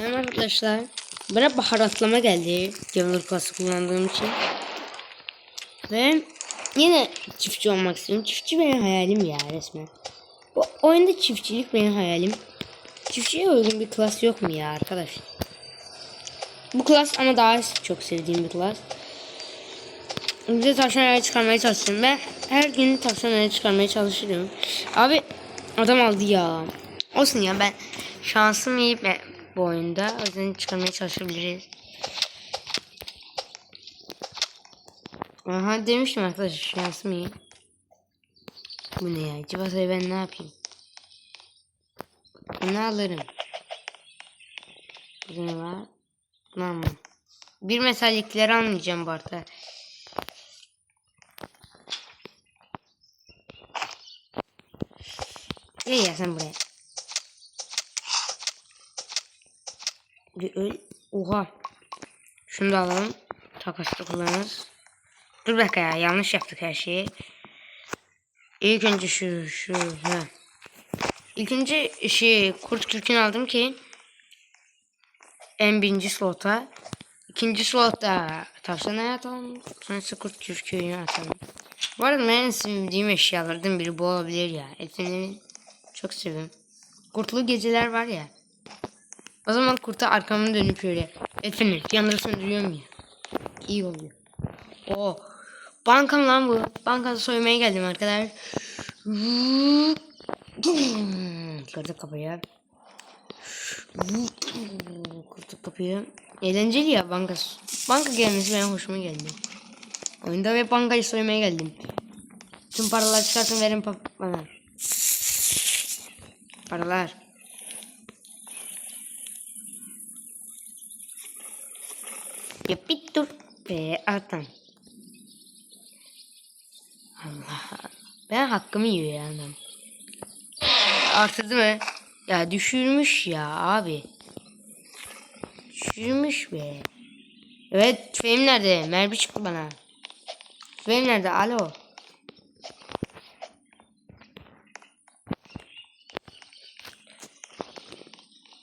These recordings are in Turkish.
Selam arkadaşlar. Bana baharatlama geldi. Gavur klası kullandığım için. Ve yine çiftçi olmak istiyorum. Çiftçi benim hayalim ya resmen. Bu oyunda çiftçilik benim hayalim. Çiftçiye uygun bir klas yok mu ya arkadaş? Bu klas ama daha çok sevdiğim bir klas. Bize tavşan ayı çıkarmaya çalışıyorum. Ben her gün tavşan ayı çıkarmaya çalışıyorum. Abi adam aldı ya. Olsun ya ben şansım iyi be, bu oyunda. O yüzden çıkarmaya çalışabiliriz. Aha demiştim arkadaşlar şansım iyi. Bu ne ya? Civatayı ben ne yapayım? Ne alırım? Burada ne var? Tamam. Bir metallikleri almayacağım bu arada. Gel ya sen buraya. Bir öl. Oha. Şunu da alalım. Takaslı kullanırız. Dur bir ya. Yanlış yaptık her şeyi. İlk önce şu şu. Ha. İlk önce şey kurt kürkünü aldım ki en birinci slota. İkinci slotta tavşan atalım. Sonrası kurt kürkünü atalım. Bu arada benim en sevdiğim eşyalardan biri bu olabilir ya. Etini çok seviyorum. Kurtlu geceler var ya. O zaman kurta arkamı dönüp şöyle. Etini yanları söndürüyorum ya. İyi oluyor. Oo. Bankam lan bu. Bankada soymaya geldim arkadaşlar. Kırdık kapıyı. Kırdık kapıyı. Eğlenceli ya banka. Banka gelmesi benim hoşuma geldi. Oyunda ve bankayı soymaya geldim. Tüm paraları çıkartın verin bana. Paralar. Ya bir dur be adam. Allah. Ben hakkımı yiyor ya adam. Artırdı mı? Ya düşürmüş ya abi. Düşürmüş be. Evet tüfeğim nerede? Mermi çıktı bana. Tüfeğim nerede? Alo.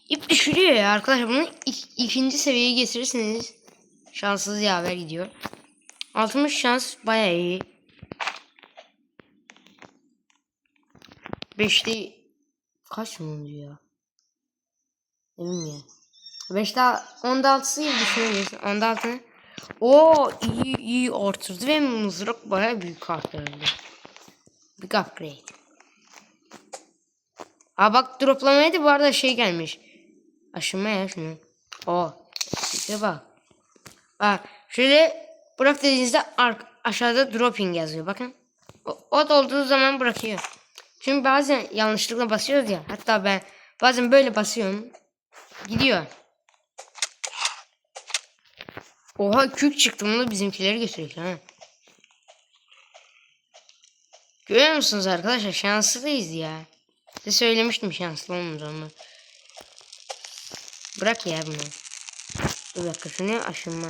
İp düşürüyor ya arkadaşlar. Bunu ik- ikinci seviyeye getirirseniz şanssız yaver gidiyor. 60 şans bayağı iyi. 5'te kaç mı ya? Emin miyim? 5'te 10'da 6'sı gibi düşünebilirsin. 10'da 6 Oo iyi iyi artırdı ve mızrak bayağı büyük arttırdı. Big upgrade. Aa bak droplamaya da bu arada şey gelmiş. Aşınma ya şunu. O. İşte bak. Bak şöyle bırak dediğinizde aşağıda dropping yazıyor bakın. O, o dolduğu zaman bırakıyor. Çünkü bazen yanlışlıkla basıyoruz ya. Hatta ben bazen böyle basıyorum. Gidiyor. Oha kük çıktı bunu bizimkileri götürüyor ha. Görüyor musunuz arkadaşlar şanslıyız ya. Size söylemiştim şanslı olmadığımı. Bırak ya bunu. Bir dakika şunu aşınma.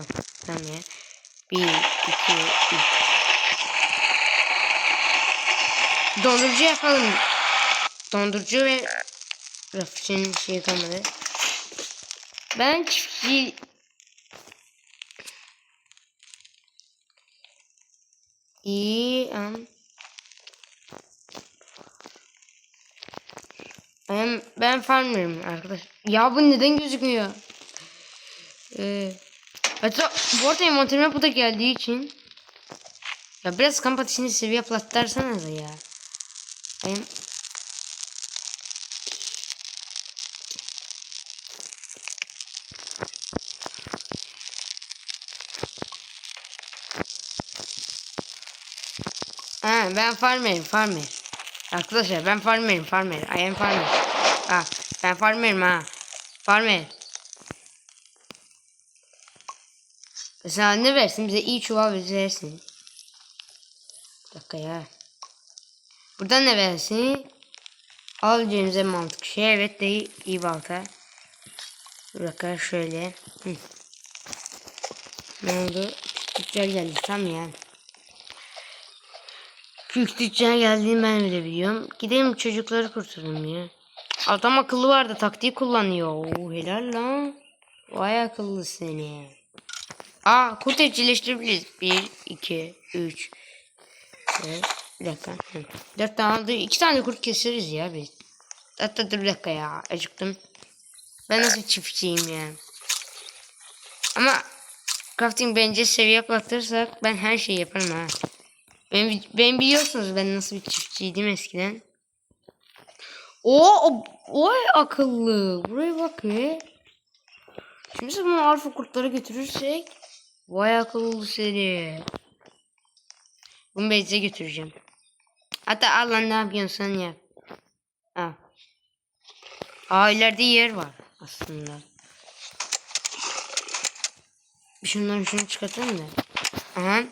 Ya. Bir, iki, üç. Dondurucu yapalım. Dondurucu ve raf için şey kalmadı. Ben çiftçi İyi am. Ben, ben farmırım arkadaş. Ya bu neden gözükmüyor? Ee, hatta bu arada envanterime bu da geldiği için. Ya biraz kamp ateşini seviye atlatırsanız ya. Benim Ha, ben farmerim farmer. Arkadaşlar ben farmerim farmer. I am farmer. Ha, ben farmerim ha. Farmer. Mesela ne versin bize iyi çuval versin. Bir dakika ya. Buradan ne versin? Alacağımız en mantıklı şey evet de iyi, iyi balta. Bir şöyle. Hı. Ne oldu? Tüccar geldi tam. Büyük tüccar geldiğini ben bile biliyorum. Gidelim çocukları kurtaralım ya. Adam akıllı vardı taktiği kullanıyor. Oo, helal lan. Vay akıllı seni. Aa kurt evcilleştirebiliriz. 1, 2, 3. Bir dakika. Hı. Dört tane aldı. İki tane kurt keseriz ya biz. Hatta dur bir dakika ya. Acıktım. Ben nasıl çiftçiyim ya. Ama crafting bence seviye atlatırsak ben her şeyi yaparım ha. Ben, ben biliyorsunuz ben nasıl bir çiftçiydim eskiden. O o oy akıllı. Buraya bak be. Şimdi bunu alfa kurtlara götürürsek vay akıllı seni. Bunu Beyze götüreceğim. Hatta al lan ne yapıyorsun sen yap. Aa ileride yer var aslında. Bir şundan şunu çıkartalım da. Aha.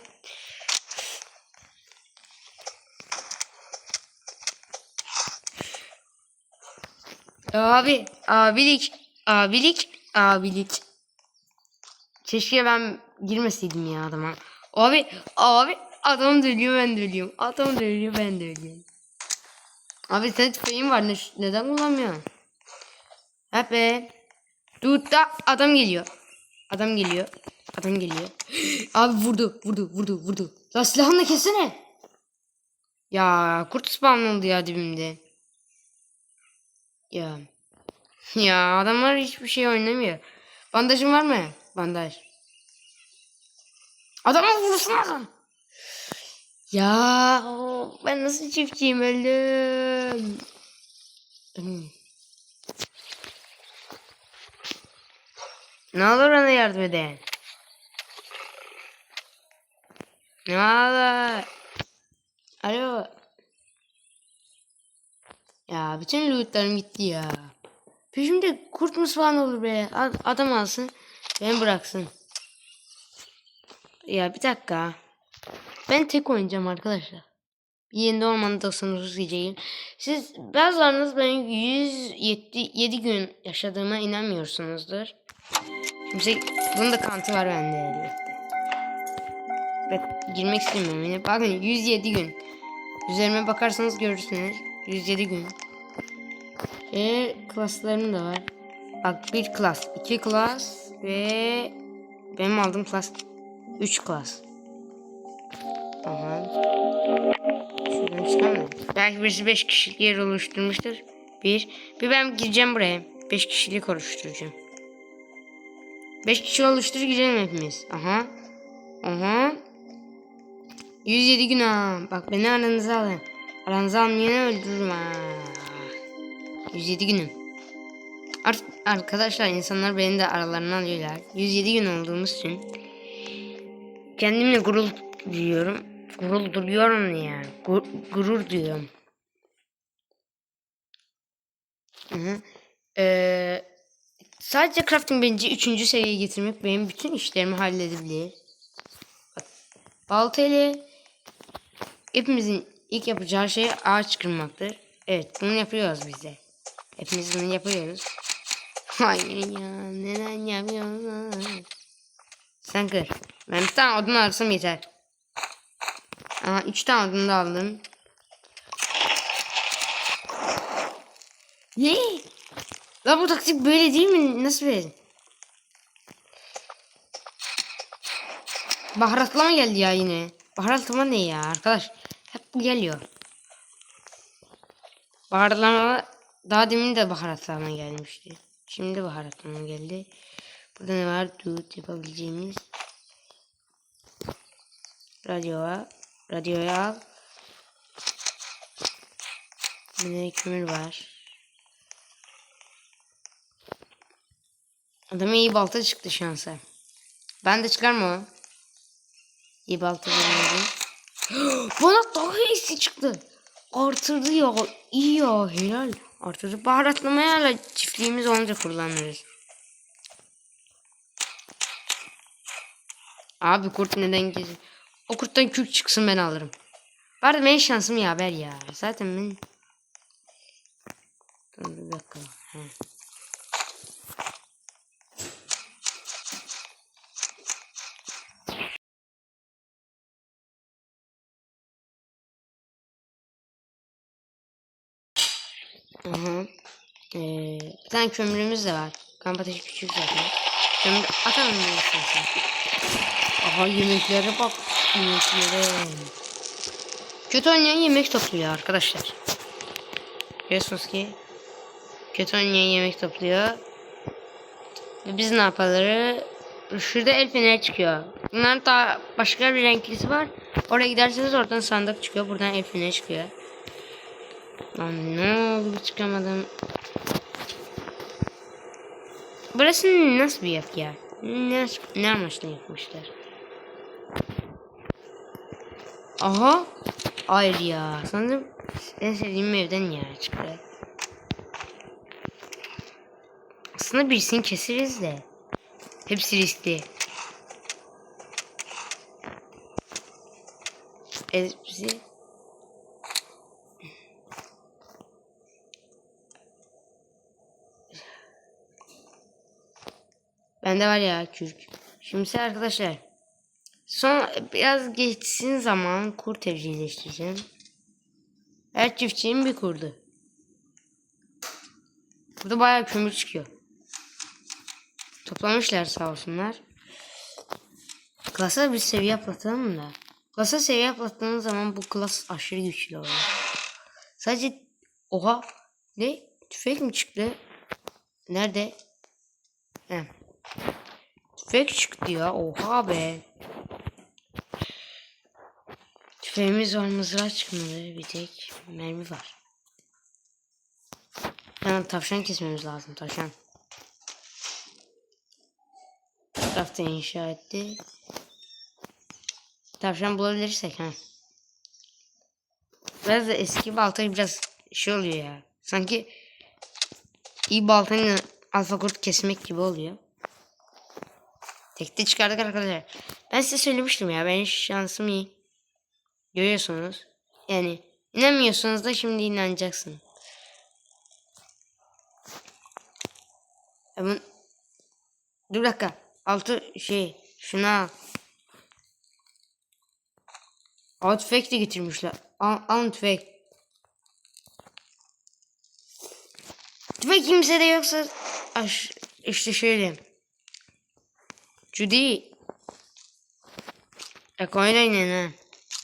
Abi, abilik, abilik, abilik. Keşke ben girmeseydim ya adama. Abi, abi adam da ben de. Adam da ben de. Abi sen tüfeğin var ne, neden kullanmıyorsun? Hep be. Dur da adam geliyor. Adam geliyor. Adam geliyor. Abi vurdu, vurdu, vurdu, vurdu. La silahını da kessene. Ya kurt spawn oldu ya dibimde. Ya. Ya adamlar hiçbir şey oynamıyor. Bandajın var mı? Bandaj. Adama vurursun adam. Ya ben nasıl çiftçiyim öldüm. Ne olur bana yardım edin. Ne olur. Alo. Ya bütün lootlarım gitti ya. Peşimde kurt mu falan olur be. Ad- Adam alsın. Beni bıraksın. Ya bir dakika. Ben tek oynayacağım arkadaşlar. Yeni ormanda 99 geceyim. Siz bazılarınız benim 107 gün yaşadığıma inanmıyorsunuzdur. Şimdi bunun da kantı var bende elbette. Ben girmek istemiyorum yine. Bakın 107 gün. Üzerime bakarsanız görürsünüz. 107 gün. Ve klaslarım da var. Bak bir klas, iki klas ve benim aldığım klas 3 klas. Aha. Şuradan çıkamıyorum. Belki birisi 5 kişilik yer oluşturmuştur. Bir. Bir ben gireceğim buraya. 5 kişilik oluşturacağım. 5 kişi oluştur gidelim hepimiz. Aha. Aha. 107 gün ha. Bak beni aranıza alın. Aranıza almayanı öldürürüm ha. 107 günüm. Ar arkadaşlar insanlar beni de aralarına alıyorlar. 107 gün olduğumuz için kendimle gurur duyuyorum. Gurur duyuyorum ya. Gur gurur duyuyorum. Hı -hı. Ee, sadece crafting bence 3. seviyeye getirmek benim bütün işlerimi halledebilir. Bak, baltayla hepimizin ilk yapacağı şey ağaç kırmaktır. Evet bunu yapıyoruz biz de. Hepimiz bunu yapıyoruz. Hayır ya neden yapıyorsun? Sen kır. Ben bir tane odun alırsam yeter. Aha üç tane odun da aldım. Ne? La bu taktik böyle değil mi? Nasıl böyle? Baharatlama geldi ya yine. Baharatlama ne ya arkadaş? Hep bu geliyor. Baharatlama daha demin de baharatlama gelmişti. Şimdi baharatlama geldi. Burada ne var? Tut yapabileceğimiz. Radyoya. Radyoya al. Bir kömür var. Adama iyi balta çıktı şansa. Ben de çıkar mı? İyi balta verildi. Bana daha iyisi çıktı. Artırdı ya. İyi ya helal. Artırdı. Baharatlamaya çiftliğimiz olunca kullanırız. Abi kurt neden geziyor? O kurttan kürk çıksın ben alırım. Bari benim şansım yaver ya. Zaten ben... Dur bir dakika. He. Tane kömürümüz de var. Kamp ateşi küçük zaten. Kömür atalım mı istersen? Aha yemeklere bak. Yemeklere. Kötü oynayan yemek topluyor arkadaşlar. Biliyorsunuz ki kötü oynayan yemek topluyor. Ve biz ne yaparız? Şurada el feneri çıkıyor. Bunların daha başka bir renklisi var. Oraya giderseniz oradan sandık çıkıyor. Buradan el feneri çıkıyor. Lan ne oldu çıkamadım. Burası nasıl bir yer ya? Ne, ne amaçla yapmışlar? Aha. Hayır ya. Sanırım en sevdiğim evden ya çıktı. Aslında birisini keseriz de. Hepsi riskli. Hepsi. Bende var ya kürk. Şimdi arkadaşlar. Son biraz geçsin zaman kurt evcilleştireceğim. Her çiftçinin bir kurdu. Burada bayağı kömür çıkıyor. Toplamışlar sağ olsunlar. Klasa bir seviye atlatalım da. Klasa seviye atlattığınız zaman bu klas aşırı güçlü oluyor. Sadece oha ne tüfek mi çıktı? Nerede? He. Tüfek çıktı ya oha be. Tüfeğimiz var mızrağı çıkmadı bir tek mermi var. Yani tavşan kesmemiz lazım tavşan. Tarafta inşa etti. Tavşan bulabilirsek ha. Biraz da eski balta biraz şey oluyor ya. Sanki iyi baltayla alfa kurt kesmek gibi oluyor. Tekte çıkardık arkadaşlar. Ben size söylemiştim ya. Ben şansım iyi. Görüyorsunuz. Yani inanmıyorsunuz da şimdi inanacaksın. Hemen Dur dakika. Altı şey şunu al. Aa tüfek de getirmişler. Al, alın tüfek. Tüfek kimsede yoksa Aş, işte şöyle. Judy. Bak oynayın ha.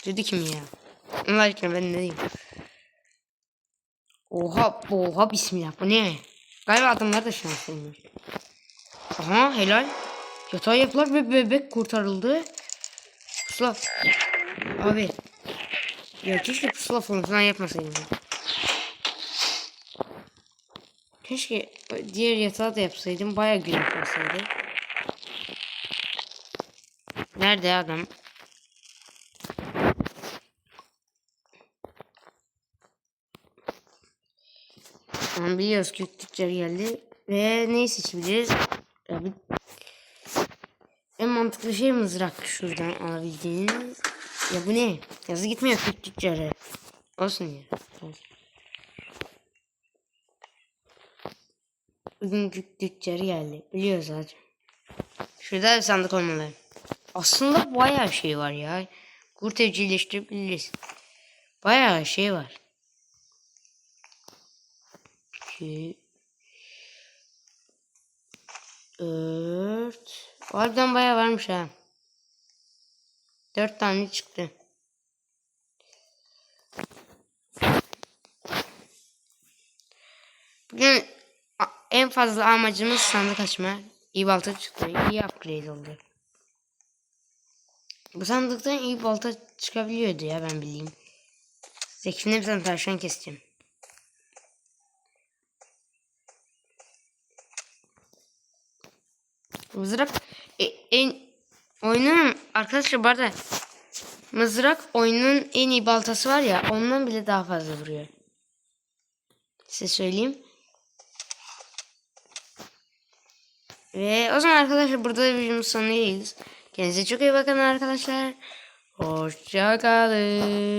Judy kim ya? Allah aşkına ben ne diyeyim. Oha oha bismillah bu ne? Galiba adamlar da şanslıymış. Aha helal. Yatağı yapılar ve bebek kurtarıldı. Pusula. Abi. Ya keşke pusula falan falan yapmasaydım. ya. Keşke diğer yatağı da yapsaydım. Baya gün yapmasaydı. Nerede adam? Tamam biliyoruz ki tüccar geldi. Ve neyi seçebiliriz? Ya bir... En mantıklı şey mızrak şuradan alabildiğiniz. Ya bu ne? Yazı gitmiyor küt tüccarı. Olsun ya. Bugün tüccarı geldi. Biliyoruz zaten. Şurada bir sandık olmalı. Aslında bayağı şey var ya. Kurt evcilleştirebiliriz. Bayağı şey var. 2 4 Harbiden bayağı varmış ha. 4 tane çıktı. Bugün en fazla amacımız sandık açma. İyi balta çıktı. İyi upgrade oldu. Bu sandıktan iyi balta çıkabiliyordu ya ben bileyim. Zekine bir tane tavşan keseceğim. Mızrak e, en oyunun arkadaşlar bu arada mızrak oyunun en iyi baltası var ya ondan bile daha fazla vuruyor. Size söyleyeyim. Ve o zaman arkadaşlar burada da videomuz sonuna. Kendinize çok iyi bakın arkadaşlar. Hoşçakalın.